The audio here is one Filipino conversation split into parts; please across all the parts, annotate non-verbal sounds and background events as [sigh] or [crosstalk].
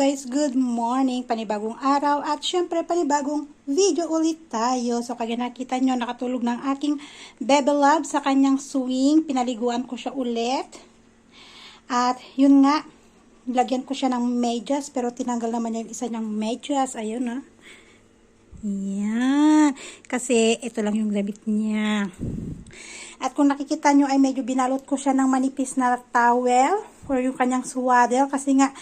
guys, good morning, panibagong araw at syempre panibagong video ulit tayo. So kaya nakita nyo, nakatulog ng aking Bebe Love sa kanyang swing. Pinaliguan ko siya ulit. At yun nga, lagyan ko siya ng medyas pero tinanggal naman niya yung isa niyang medyas. Ayun na. Yan. Kasi ito lang yung damit niya. At kung nakikita nyo ay medyo binalot ko siya ng manipis na towel or yung kanyang swaddle kasi nga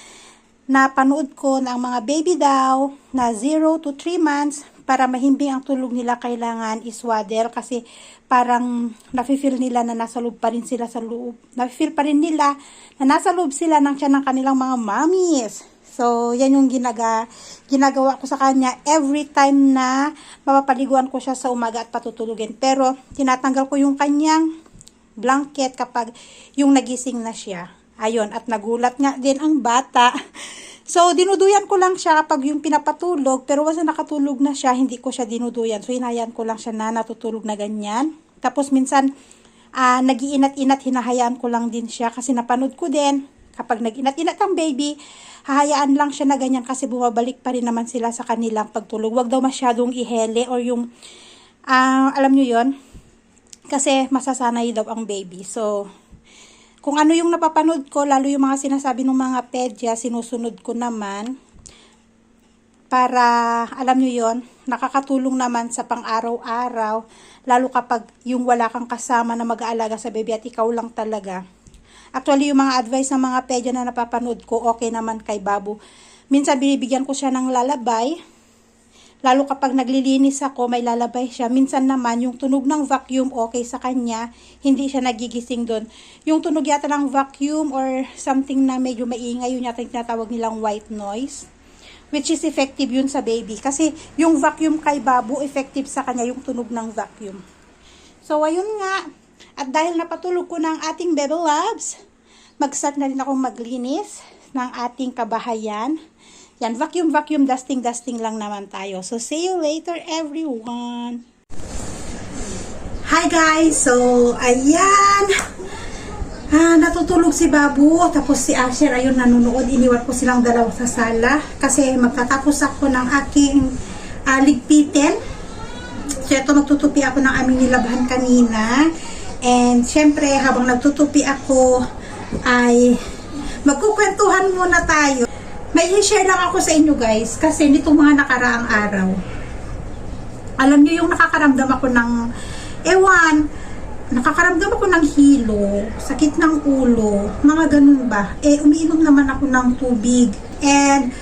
napanood ko ng mga baby daw na 0 to 3 months para mahimbing ang tulog nila kailangan iswaddle kasi parang nafe-feel nila na nasa loob pa rin sila sa loob. Nafe-feel pa rin nila na nasa loob sila ng tiyan ng kanilang mga mommies. So, yan yung ginaga, ginagawa ko sa kanya every time na mapapaliguan ko siya sa umaga at patutulugin. Pero, tinatanggal ko yung kanyang blanket kapag yung nagising na siya. Ayun, at nagulat nga din ang bata. So, dinuduyan ko lang siya kapag yung pinapatulog, pero once na nakatulog na siya, hindi ko siya dinuduyan. So, hinayan ko lang siya na natutulog na ganyan. Tapos, minsan, ah nagiinat-inat, hinahayaan ko lang din siya kasi napanood ko din, kapag nag-inat-inat ang baby, hahayaan lang siya na ganyan kasi bumabalik pa rin naman sila sa kanilang pagtulog. Huwag daw masyadong ihele or yung, ah alam nyo yon kasi masasanay daw ang baby. So, kung ano yung napapanood ko, lalo yung mga sinasabi ng mga pedya, sinusunod ko naman para, alam nyo yon nakakatulong naman sa pang-araw-araw, lalo kapag yung wala kang kasama na mag-aalaga sa baby at ikaw lang talaga. Actually, yung mga advice ng mga pedya na napapanood ko, okay naman kay Babu. Minsan binibigyan ko siya ng lalabay, lalo kapag naglilinis ako, may lalabay siya. Minsan naman, yung tunog ng vacuum, okay sa kanya, hindi siya nagigising doon. Yung tunog yata ng vacuum or something na medyo maingay, yun yata yung tinatawag nilang white noise. Which is effective yun sa baby. Kasi yung vacuum kay Babu, effective sa kanya yung tunog ng vacuum. So, ayun nga. At dahil napatulog ko ng ating Bebe Labs, mag-start na rin akong maglinis ng ating kabahayan. Yan, vacuum, vacuum, dusting, dusting lang naman tayo. So, see you later, everyone! Hi guys! So, ayan! Ah, natutulog si Babu, tapos si Asher, ayun, nanonood. Iniwan ko silang dalawa sa sala kasi magtatapos ako ng aking ah, ligpitin. So, ito, magtutupi ako ng aming nilabhan kanina. And, syempre, habang nagtutupi ako, ay magkukwentuhan muna tayo. May i-share lang ako sa inyo guys, kasi nitong mga nakaraang araw, alam niyo yung nakakaramdam ako ng, ewan, nakakaramdam ako ng hilo, sakit ng ulo, mga ganun ba. Eh, umiinom naman ako ng tubig. And,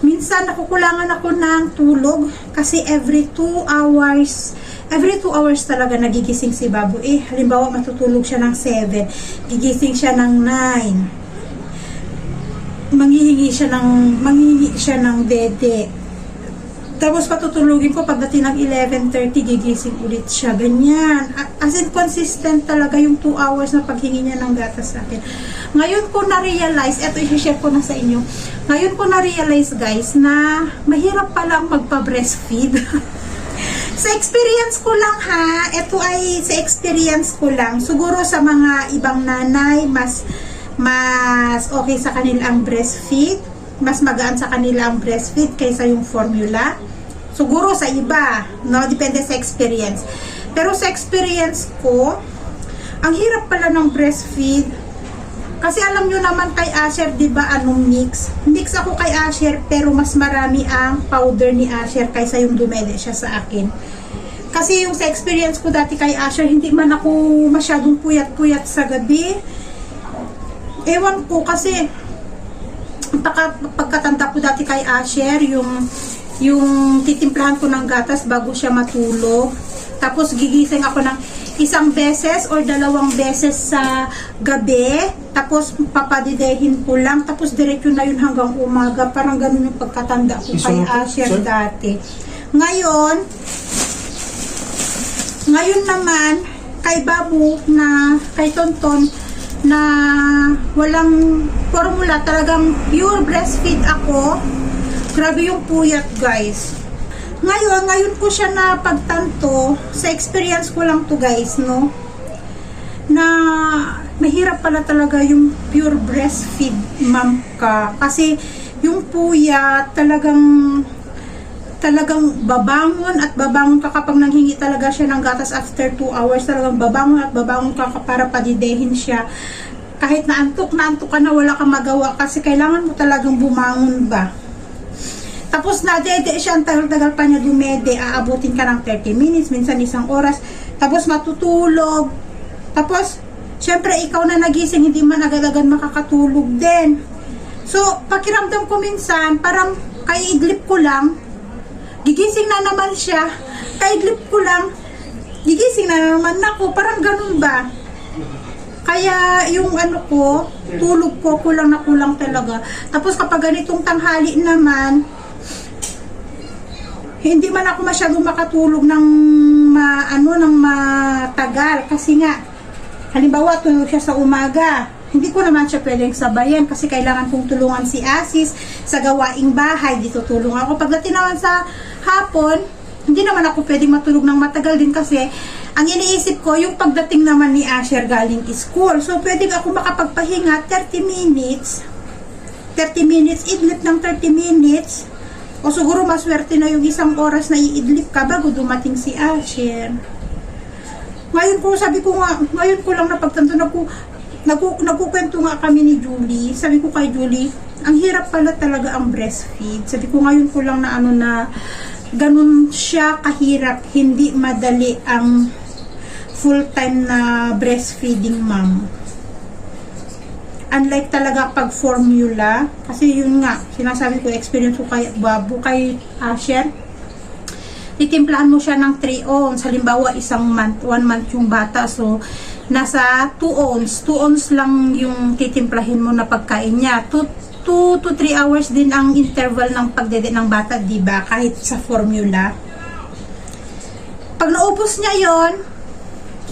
minsan nakukulangan ako ng tulog kasi every 2 hours every 2 hours talaga nagigising si Babu. Eh, halimbawa matutulog siya ng 7, gigising siya ng 9. Manghihingi siya ng manghihingi siya ng dede. Tapos patutulugin ko pagdating ng 11.30, gigising ulit siya. Ganyan. As in, consistent talaga yung 2 hours na paghingi niya ng gatas sa akin. Ngayon ko na-realize, eto i-share ko na sa inyo. Ngayon ko na-realize guys na mahirap palang magpa-breastfeed. [laughs] sa experience ko lang ha, ito ay sa experience ko lang. Siguro sa mga ibang nanay, mas mas okay sa kanila ang breastfeed. Mas magaan sa kanila ang breastfeed kaysa yung formula. Siguro sa iba, no? Depende sa experience. Pero sa experience ko, ang hirap pala ng breastfeed. Kasi alam nyo naman kay Asher, di ba, anong mix? Mix ako kay Asher, pero mas marami ang powder ni Asher kaysa yung dumede siya sa akin. Kasi yung sa experience ko dati kay Asher, hindi man ako masyadong puyat-puyat sa gabi. Ewan ko kasi pagka, pagkatanda ko dati kay Asher, yung yung titimplahan ko ng gatas bago siya matulog. Tapos gigising ako ng isang beses or dalawang beses sa gabi. Tapos papadidehin ko lang. Tapos diretso na yun hanggang umaga. Parang ganun yung pagkatanda ko kay Asher sir? dati. Ngayon, ngayon naman, kay Babu na kay Tonton na walang formula, talagang pure breastfeed ako. Grabe yung puyat, guys. Ngayon, ngayon ko siya na pagtanto, sa experience ko lang to guys, no? Na mahirap pala talaga yung pure breastfeed mom ka. Kasi yung puyat, talagang talagang babangon at babangon ka kapag nanghingi talaga siya ng gatas after 2 hours. Talagang babangon at babangon ka para padidehin siya. Kahit na antok na antok ka na wala kang magawa kasi kailangan mo talagang bumangon ba? Tapos na dede siya ang tagal-tagal pa niya dumede. Aabutin ka ng 30 minutes minsan isang oras. Tapos matutulog. Tapos syempre ikaw na nagising hindi man agad-agad makakatulog din. So pakiramdam ko minsan parang kaiidlip ko lang gigising na naman siya, kaidlip ko lang, gigising na naman ako, parang ganun ba? Kaya yung ano ko, tulog ko, kulang na kulang talaga. Tapos kapag ganitong tanghali naman, hindi man ako masyadong makatulog ng ma, ano, ng matagal. Kasi nga, halimbawa, tulog siya sa umaga. Hindi ko naman siya pwedeng sabayan kasi kailangan kong tulungan si Asis sa gawaing bahay. Dito tulong ako. Pagdating naman sa hapon, hindi naman ako pwedeng matulog ng matagal din kasi ang iniisip ko, yung pagdating naman ni Asher galing school. So, pwedeng ako makapagpahinga 30 minutes. 30 minutes, idlip ng 30 minutes. O siguro maswerte na yung isang oras na iidlip ka bago dumating si Asher. Ngayon ko, sabi ko nga, ngayon ko lang napagtanto na ko, nagku, nagkukwento nga kami ni Julie. Sabi ko kay Julie, ang hirap pala talaga ang breastfeed. Sabi ko ngayon ko lang na ano na ganun siya kahirap, hindi madali ang full-time na breastfeeding mom. Unlike talaga pag formula, kasi yun nga, sinasabi ko, experience ko kay Babu, kay Asher, titimplahan mo siya ng 3 ounce. Halimbawa, isang month, 1 month yung bata. So, nasa 2 ounce. 2 ounce lang yung titimplahin mo na pagkain niya. 2, 2 to 3 hours din ang interval ng pagdede ng bata, di ba? Kahit sa formula. Pag naubos niya yon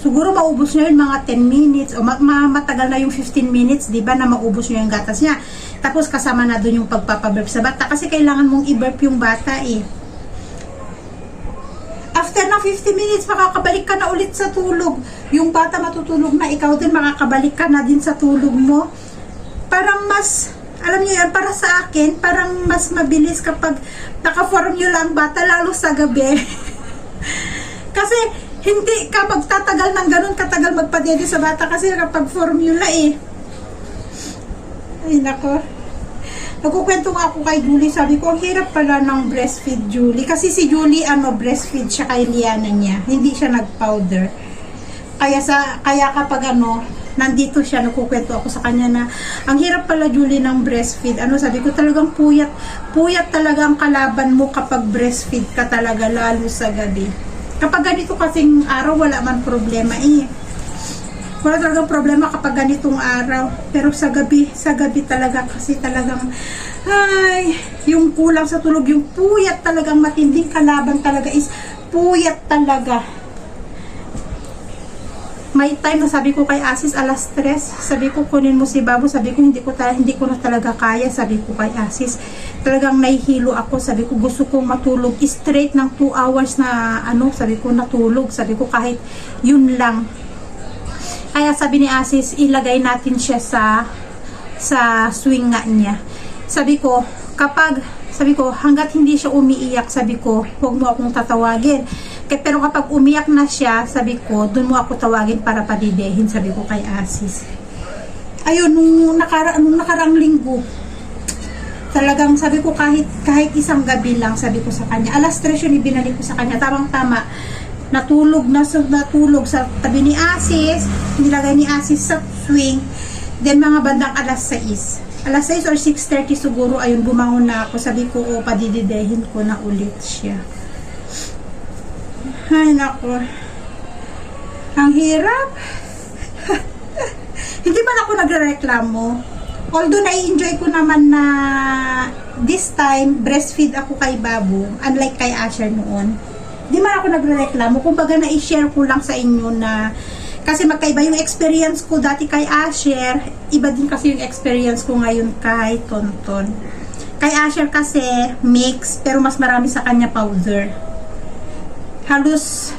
siguro maubos niya yun mga 10 minutes o ma- matagal na yung 15 minutes, di ba, na maubos niya yung gatas niya. Tapos kasama na doon yung pagpapaburp sa bata kasi kailangan mong i-burp yung bata eh after ng 50 minutes, makakabalik ka na ulit sa tulog. Yung bata matutulog na, ikaw din makakabalik ka na din sa tulog mo. Parang mas, alam niyo yan, para sa akin, parang mas mabilis kapag naka-formula ang bata, lalo sa gabi. [laughs] kasi, hindi ka magtatagal ng ganun katagal magpadede sa bata kasi kapag formula eh. Ay, nako. Nagkukwento nga ako kay Julie, sabi ko, hirap pala ng breastfeed Julie. Kasi si Julie, ano, breastfeed siya kay Liana niya. Hindi siya nag-powder. Kaya sa, kaya kapag ano, nandito siya, nagkukwento ako sa kanya na, ang hirap pala Julie ng breastfeed. Ano, sabi ko talagang puyat, puyat talaga ang kalaban mo kapag breastfeed ka talaga, lalo sa gabi. Kapag ganito kasing araw, wala man problema eh wala talagang problema kapag ganitong araw. Pero sa gabi, sa gabi talaga kasi talagang ay, yung kulang sa tulog, yung puyat talagang matinding kalaban talaga is puyat talaga. May time na sabi ko kay Asis alas 3, sabi ko kunin mo si Babu, sabi ko hindi ko ta hindi ko na talaga kaya, sabi ko kay Asis. Talagang nahihilo ako, sabi ko gusto kong matulog straight ng 2 hours na ano, sabi ko natulog, sabi ko kahit yun lang kaya sabi ni Asis, ilagay natin siya sa sa swing nga niya. Sabi ko, kapag sabi ko, hanggat hindi siya umiiyak, sabi ko, huwag mo akong tatawagin. Kaya, pero kapag umiyak na siya, sabi ko, doon mo ako tawagin para padidehin, sabi ko kay Asis. Ayun, nung, nakara, nung nakarang linggo, talagang sabi ko kahit kahit isang gabi lang, sabi ko sa kanya, alas 3 yun ibinalik ko sa kanya, tamang-tama, natulog na natulog sa tabi ni Asis, nilagay ni Asis sa swing. Then mga bandang alas 6. Alas 6 or 6.30 siguro, ayun, bumangon na ako. Sabi ko, oh, padididehin ko na ulit siya. Ay, nako. Ang hirap. [laughs] Hindi man ako nagrereklamo. Although nai-enjoy ko naman na this time, breastfeed ako kay Babu, unlike kay Asher noon di man ako nagre-reklamo. Kumbaga na-share ko lang sa inyo na kasi magkaiba yung experience ko dati kay Asher, iba din kasi yung experience ko ngayon kay Tonton. Kay Asher kasi mix, pero mas marami sa kanya powder. Halos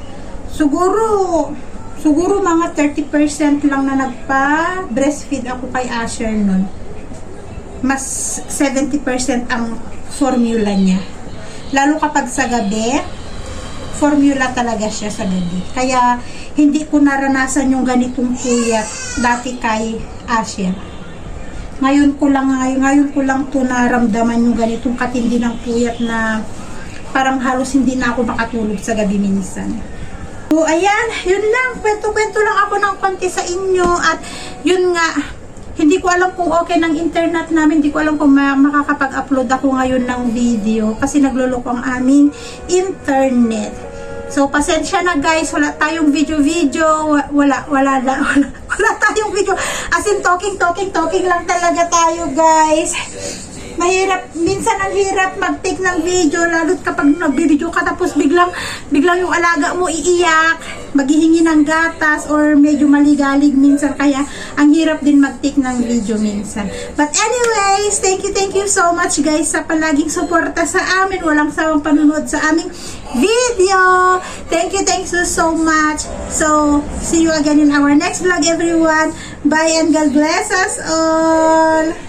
siguro siguro mga 30% lang na nagpa breastfeed ako kay Asher nun. mas 70% ang formula niya. Lalo kapag sa gabi, formula talaga siya sa gabi. Kaya hindi ko naranasan yung ganitong puyat dati kay Asia. Ngayon ko lang ngayon, ngayon ko lang to naramdaman yung ganitong katindi ng puyat na parang halos hindi na ako makatulog sa gabi minsan. So, ayan, yun lang. Kwento-kwento lang ako ng konti sa inyo. At, yun nga, hindi ko alam kung okay ng internet namin. Hindi ko alam kung ma- makakapag-upload ako ngayon ng video. Kasi nagluloko ang aming internet. So, pasensya na guys. Wala tayong video-video. Wa- Wala, wala, wala, [laughs] wala, wala tayong video. As in, talking, talking, talking lang talaga tayo guys mahirap, minsan ang hirap mag-take ng video, lalo't kapag nag-video ka tapos biglang, biglang yung alaga mo iiyak, maghihingi ng gatas, or medyo maligalig minsan, kaya ang hirap din mag-take ng video minsan. But anyways, thank you, thank you so much guys sa palaging suporta sa amin, walang sawang panunod sa aming video. Thank you, thank you so much. So, see you again in our next vlog everyone. Bye and God bless us all.